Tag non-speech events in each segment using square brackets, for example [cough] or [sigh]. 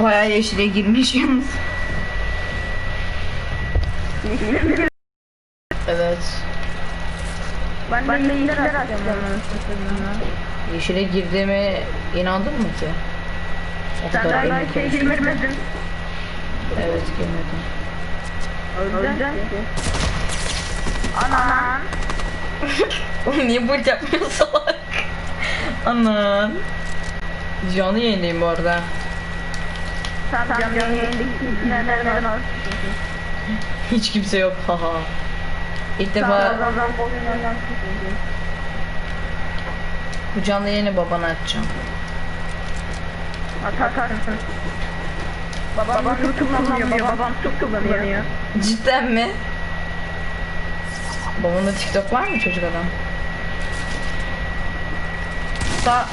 Bayağı yeşile girmiş yalnız. Evet. Ben, ben de iyiler açacağım. Yeşile girdiğime inandın mı ki? O Sen kadar daha emin şey girmedin. Evet girmedim. Ki. Anan. [laughs] Oğlum niye bu yapmıyor salak? Anan. Canlı yayındayım bu arada. Tam canlı yayındaki izleyenlerden al. Hiç kimse yok haha. İlk defa bu canlı yayını babana açacağım. Atarsın. Babam YouTube kullanmıyor. Babam çok kullanıyor. Cidden mi? Babanda TikTok var mı çocuk adam? Sa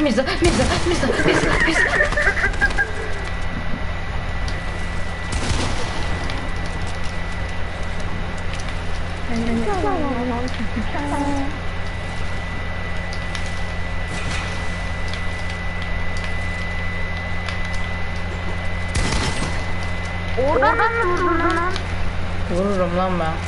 Mirza, Mirza, Mirza. Vururum lan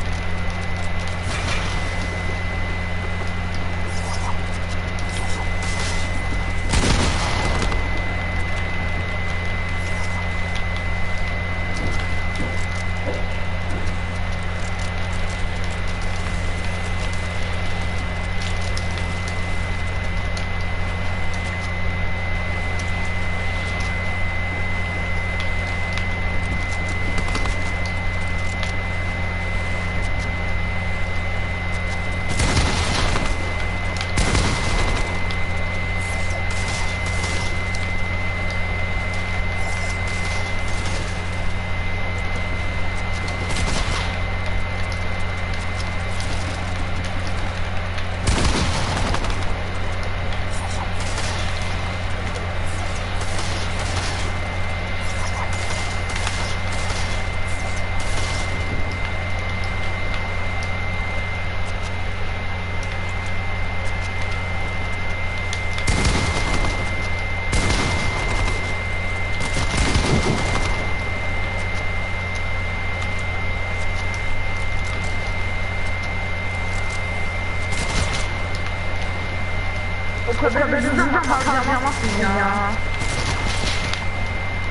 kadar hızlı harcamazsın ya.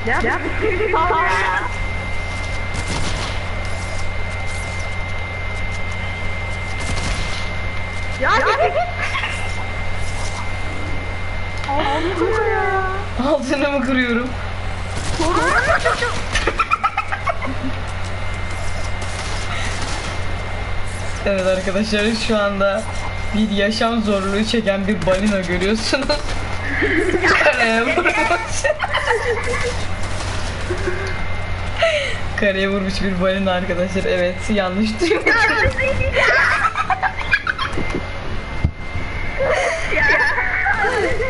Ya, ya bir şey ya. Ya, ya git. Ağzını ya. Altını mı kırıyorum? Evet arkadaşlar şu anda bir yaşam zorluğu çeken bir balina görüyorsunuz. [laughs] Karaya vurmuş. Karaya vurmuş bir balina arkadaşlar. Evet yanlış duymuş.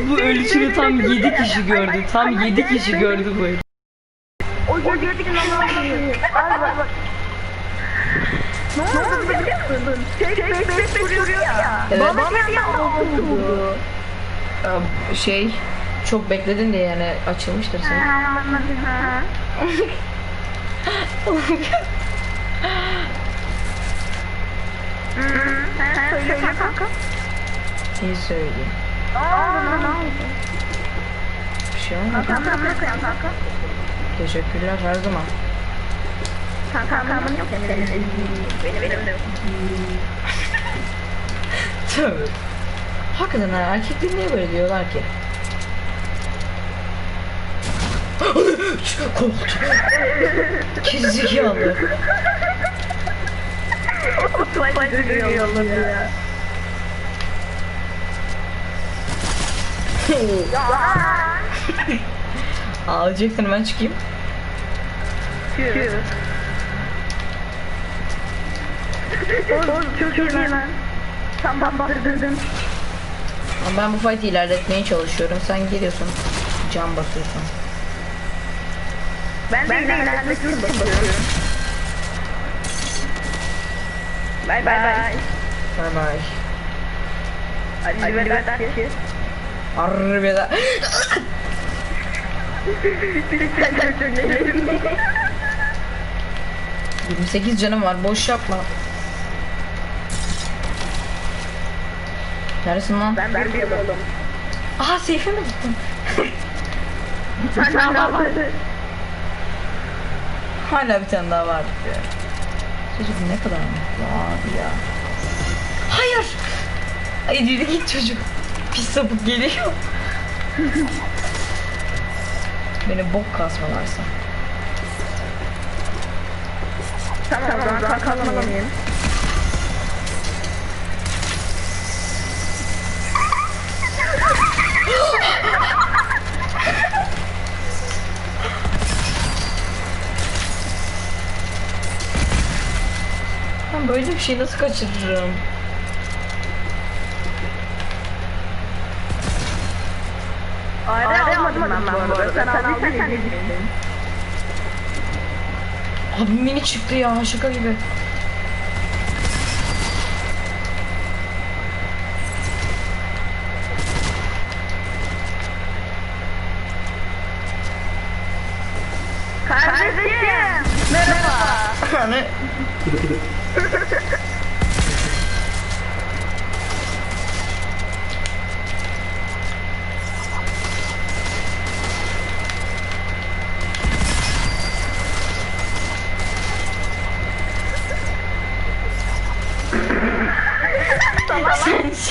Bu ölüşünü tam 7 kişi gördü. Tam 7 kişi gördü bu. O gördükten Allah'ım. Ne oldu biliyor musun? Tek tek tek vuruyor ya. Evet. Bana bir anda oldu. Ee, Şey çok bekledin diye yani açılmıştır sen. Söyle kanka. İyi söyleyeyim. Ne oldu ne oldu? Bir şey olmadı. Kanka koyan kanka? Teşekkürler her zaman. Kanka kankamın yok benim. Benim benim yok. Tabii. Hakikaten ha, erkekler niye böyle diyorlar ki? [gasps] Korktum. Gerizekalı. [laughs] Tuvalet görüyor ya. Ağlayacaksın ben çıkayım. Tüh. Oğlum çok iyi lan. Tam bastırdın. Ama ben bu fight'i ilerletmeye çalışıyorum. Sen geliyorsun. Can basıyorsun. Ben de ilerlemek için bakıyorum. Bye bye. Bay bay. Arrivederci. Harbiden. Sen çok önemli. 28 canım var. Boş yapma. Neresin lan? Ben bir oğlum. Aha seyfe mi gittin? [laughs] Ben daha vardı. Hala bir tane daha var diyor. Çocuk ne kadar mutlu abi ya. Hayır. Ay yürü git çocuk. Pis sapık geliyor. [laughs] Beni bok kasmalarsa. Tamam, tamam, o zaman Ben böyle bir şey nasıl kaçırırım? Ayrı almadım ben bu arada. Sen aldıysan sen de gittin. Abi mini çıktı ya şaka gibi.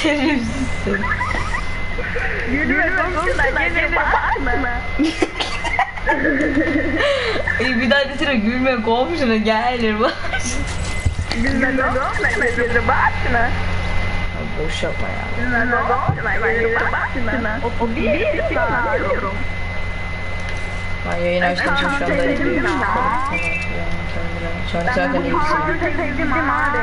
Şerefsizsin. Yürü ve konuşma. Gelin bakma. [laughs] Ay bir daha desene gülme komşuna gelir bak. Gülme konuşma. Gelin bakma. Boş yapma ya. Gülme konuşma. Gelin bakma. O bir daha alıyorum. Ben yayın açtım şu anda izliyorum. Sonra zaten şarkıyı sevdim abi.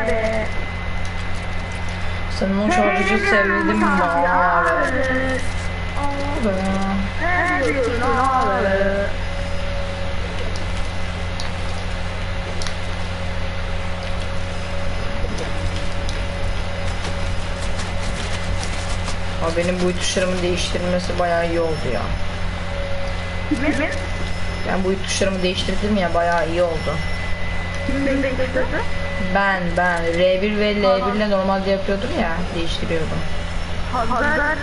Senin o şarkıcı sevdim abi? Abi. Benim bu tuşlarımı değiştirmesi bayağı iyi oldu ya. Ben bu tuşlarımı değiştirdim ya bayağı iyi oldu. Ben ben R1 ve L1 ile normalde yapıyordum ya değiştiriyordum. Hazar.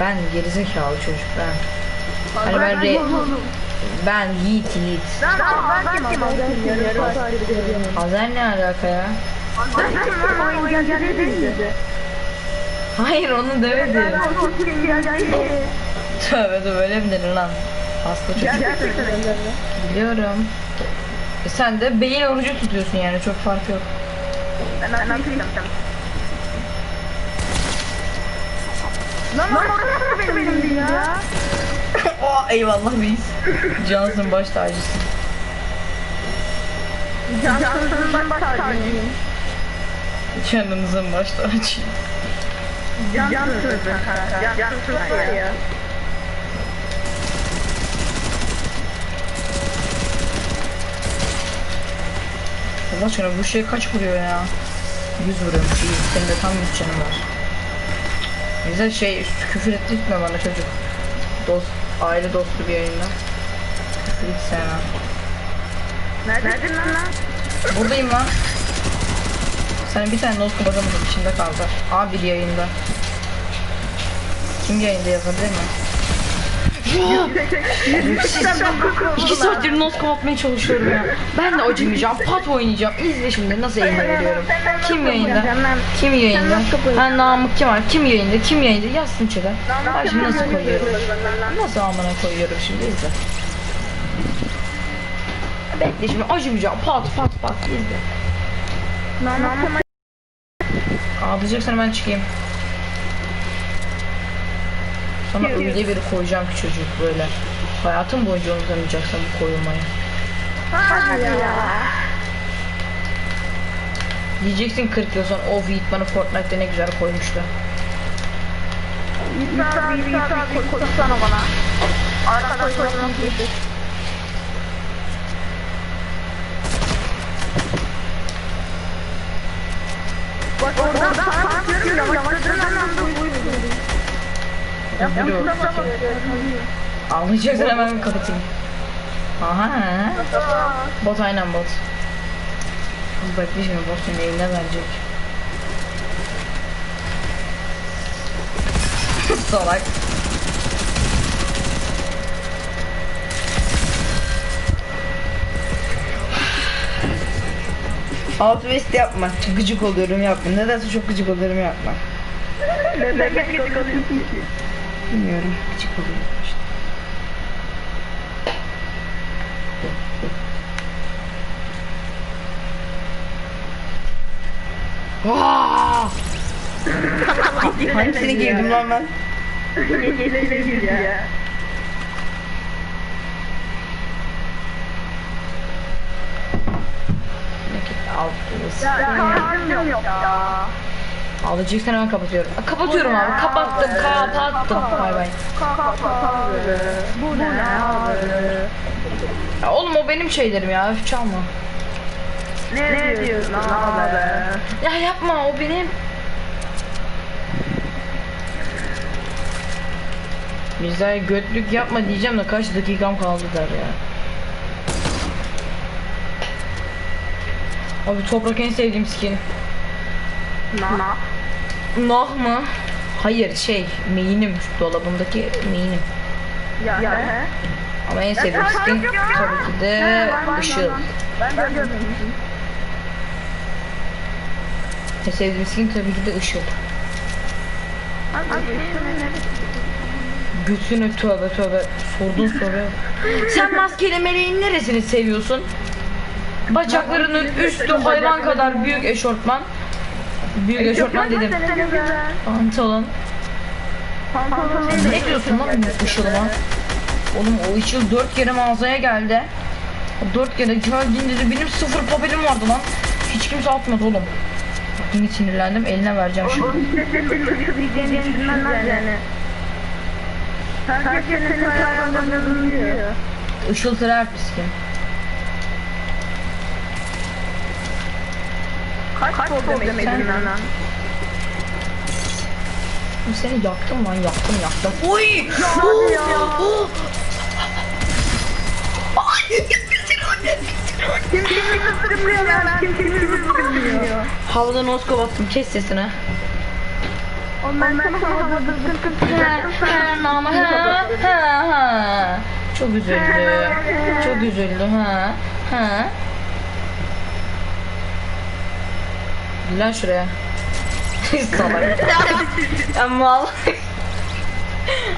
Ben gerizekalı çocuk ben. Hani ben R ben Yiğit Yiğit. Hazar ne alaka ya? Hayır onu demedim. Tövbe de böyle mi denir lan? Hasta çocuk. Biliyorum. Sen de beyin orucu tutuyorsun yani çok fark yok. Ben anlatayım. Lan orası benim benim ya. [laughs] oh eyvallah reis. Cansın baş tacısın. Cansızın bak tacıyım. Canınızın baş tacı. Cansızın kanka. Cansız var ya. Allah aşkına bu şey kaç vuruyor ya? 100 vuruyormuş iyi. Senin de tam 100 canın var. Güzel şey küfür ettirtme bana çocuk. Dost, aile dostu bir yayında. Küfür hiç sevmem. Neredesin lan? Buradayım lan. Sen bir tane noskop atamadım içinde kaldı. Abi bir yayında. Kim yayında yazabilir mi? İki saattir noskop atmaya çalışıyorum ya. Ben de acımayacağım. Pat oynayacağım. İzle şimdi nasıl yayında veriyorum. Kim yayında? Kim yayında? Ha Namık Kemal. Kim yayında? Kim yayında? Yazsın çöre. Ben şimdi nasıl koyuyorum? Nasıl amına koyuyorum şimdi izle. Bekle şimdi acımayacağım. Pat pat pat izle. Ağlayacaksan ben çıkayım. Sana öyle bir koyacağım ki çocuk böyle. Hayatın boyunca unutamayacaksın bu koyulmayı. Hadi ya. Diyeceksin 40 yıl sonra o Yiğit bana Fortnite'de ne güzel koymuştu. İsa bir İsa bir konuşsana bana. Arkadaşlarım getir. Bak oradan fark görüyorum. Yavaşladığın anda uyuyorsun. Üzülüyorum. Ağlayacaksın hemen kapatayım. Aha. Bot aynen bot. Biz bekle şimdi bot şimdi eline verecek. [laughs] Salak. Alt vest yapma. Gıcık oluyorum yapma. Nedense çok gıcık oluyorum yapma. Neden gıcık oluyorsun ki? Bilmiyorum. Küçük oluyor işte. Hangisine girdim lan ben? Yeşile girdi ya. Nakit altımız. Ağlayacaksan hemen kapatıyorum. Aa, Kapatıyorum abi. Kapattım. Kapattım. Bay bay. Bu ne abi? Ya oğlum o benim şeylerim ya. Öf çalma. Ne diyorsun abi? Ya yapma o benim. Bize götlük yapma diyeceğim de kaç dakikam kaldı der ya. Abi toprak en sevdiğim skin. Na. Nah mı? Hayır şey meyinim şu dolabımdaki meyinim. Ya he? Ama en sevdiğim Ya, skin ya. tabii ki de ışıl. Ben de görmemişim. En sevdiğim skin tabii ki de ışıl. Götünü tövbe tövbe sordun soruyu. [laughs] Sen maskeli meleğin neresini seviyorsun? Bacaklarının üstü hayvan kadar büyük eşortman. Büyük eşortman dedim. Pantolon. Ne diyorsun lan bu ışılıma? Oğlum o ışıl dört kere mağazaya geldi. Dört kere geldiğinde de benim sıfır papelim vardı lan. Hiç kimse atmadı oğlum. Yine sinirlendim eline vereceğim şimdi. Düşünmez yani. Herkes senin ayağında duruyor. Işıl terapi skin. Kaç gol demedin lan? Seni yaktım lan yaktım yaktım. Oy! Hadi ya. Kim kimi kıstırmıyor lan? Kim kimi kıstırmıyor? Havada noskop attım kes sesini. Ondan sonra. Çok üzüldü. Çok üzüldü ha. Ha. Gel Lan şuraya. Salak. Ama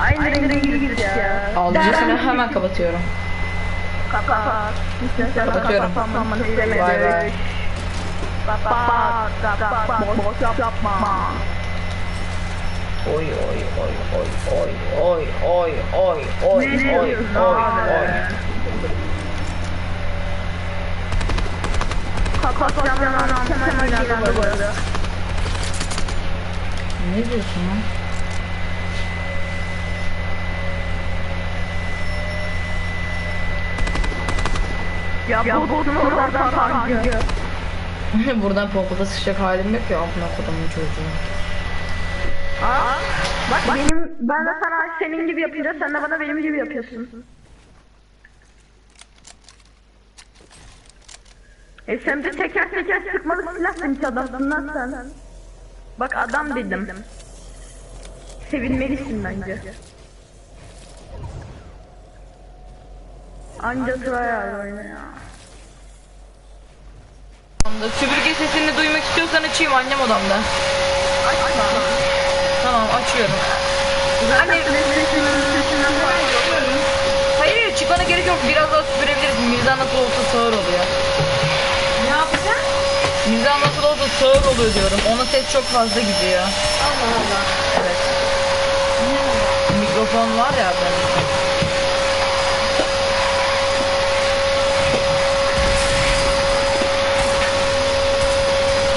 Aynı renge girdik ya. ağlayacaksın hemen kapatıyorum. Kapat. Kapatıyorum. Bay bay. Kapat. Kapat. Boş yapma. Oy oy oy oy oy oy oy oy oy oy oy oy. Geldi bu arada. Ne diyorsun lan? Ya bu botun oradan tankı. Buradan pompada sıçacak halim yok ya amına kodumun çocuğu. Aa, bak benim ben de sana senin gibi yapınca sen de bana benim gibi yapıyorsun. E sen de teker teker sıkmalı hiç adamsın lan sen. Bak adam dedim. Sevilmelisin bence. Anca sıraya oyna ya. Süpürge sesini duymak istiyorsan açayım annem odamda. Açma. Tamam açıyorum. Sesinden sesinden Hayır çıkmana gerek yok biraz daha süpürebiliriz. Mirza nasıl olsa sağır oluyor. Olsa sağır oluyor diyorum. Ona ses çok fazla gidiyor. Allah Allah. Evet. Mikrofon var ya ben.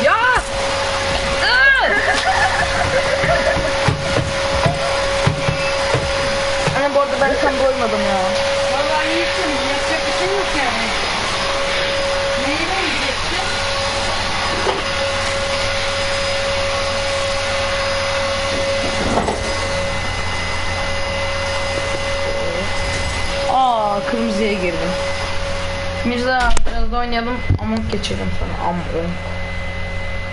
Ya! Iı! Aa kırmızıya girdim. Mirza biraz da oynayalım. Among geçelim sana. Among.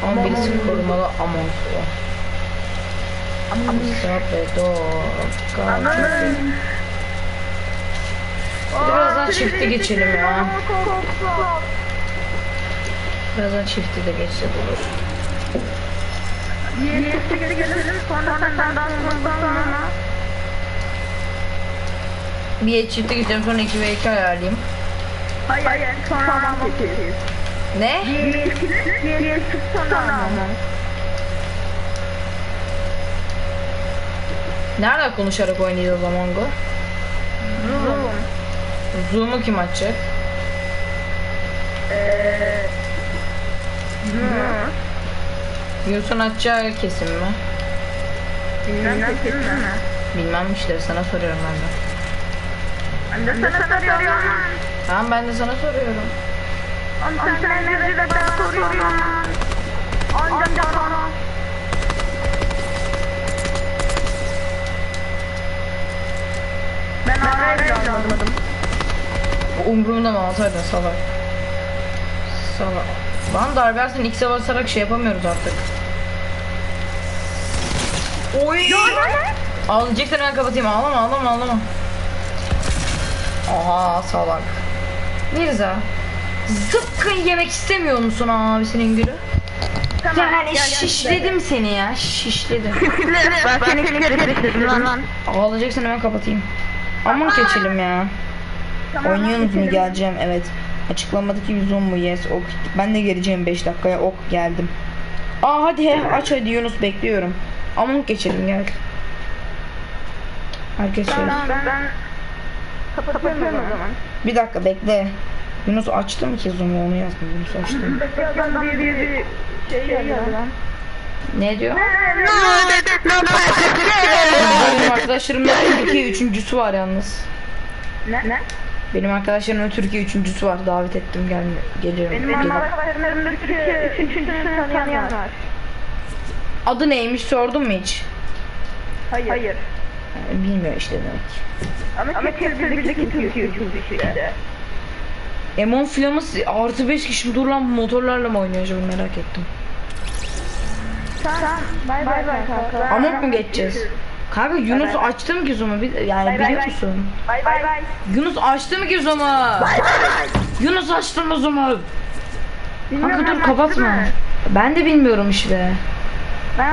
Ama birisi korumalı Among birazdan çifte geçelim ya. Birazdan çifte de geçsek olur. Yeni çifte geçelim sonra senden sonra. Bir çifte geçelim sonra 2 ve 2 ayarlayayım. Hayır, hayır. Sonra ama geçeriz. Ne? Diğer çifte sonra ama. Nerede konuşarak oynayacağız Among Us? Zoom. Zoom'u kim açacak? Eee... Yunus'un açacağı kesin mi? Bilmem kesin mi? Bilmem işte sana soruyorum ben de. Ben de sana soruyorum. Tamam ben de sana soruyorum. Ama sen nerede bana soruyorsun? Ancak bana. Ben arayla almadım. Umrumda mı ataydın salak. Salak. Lan darbe yersen X'e basarak şey yapamıyoruz artık. Oy! Ağlayacaksan ben kapatayım. Ağlama ağlama ağlama. Aha salak. Mirza. Zıpkın yemek istemiyor musun abisinin gülü? Yani şişledim seni ya. Şişledim. [laughs] Ben seni kere lan lan. Ağlayacaksan hemen kapatayım. Aman geçelim ya. Oynuyorsunuz mu geleceğim evet. Açıklamadaki zoom mu yes ok. Ben de geleceğim 5 dakikaya ok geldim. Aa hadi he aç hadi Yunus bekliyorum. Aman geçelim gel. Herkes söyle. Tamam ben kapatıyorum o zaman. Bir dakika bekle. Yunus açtı mı ki zoom'u onu yazdım Yunus açtı mı? Adam bir bir bir şey yazdı lan. Ne diyor? Ne Benim arkadaşlarımda Türkiye üçüncüsü var yalnız. Ne? Benim arkadaşlarımın Türkiye üçüncüsü var. Davet ettim gel geliyorum. Benim Gelin. arkadaşlarımda Türkiye üçüncüsünü tanıyan var. Adı neymiş sordun mu hiç? Hayır. Hayır. Yani bilmiyor işte demek. Ama Türkiye'deki Türkiye üçüncüsü işte. Emon Flamus artı 5 kişi dur lan motorlarla mı oynuyor acaba merak ettim. Tamam. Bay bay bay kanka. Amok mu geçeceğiz? Kanka Yunus açtı mı ki zoom'u? Yani bay biliyor bay. musun? Bay bay bay. Yunus açtı mı ki zoom'u? Yunus açtı mı zoom'u? Kanka dur kapatma. Ben de bilmiyorum işte. Ben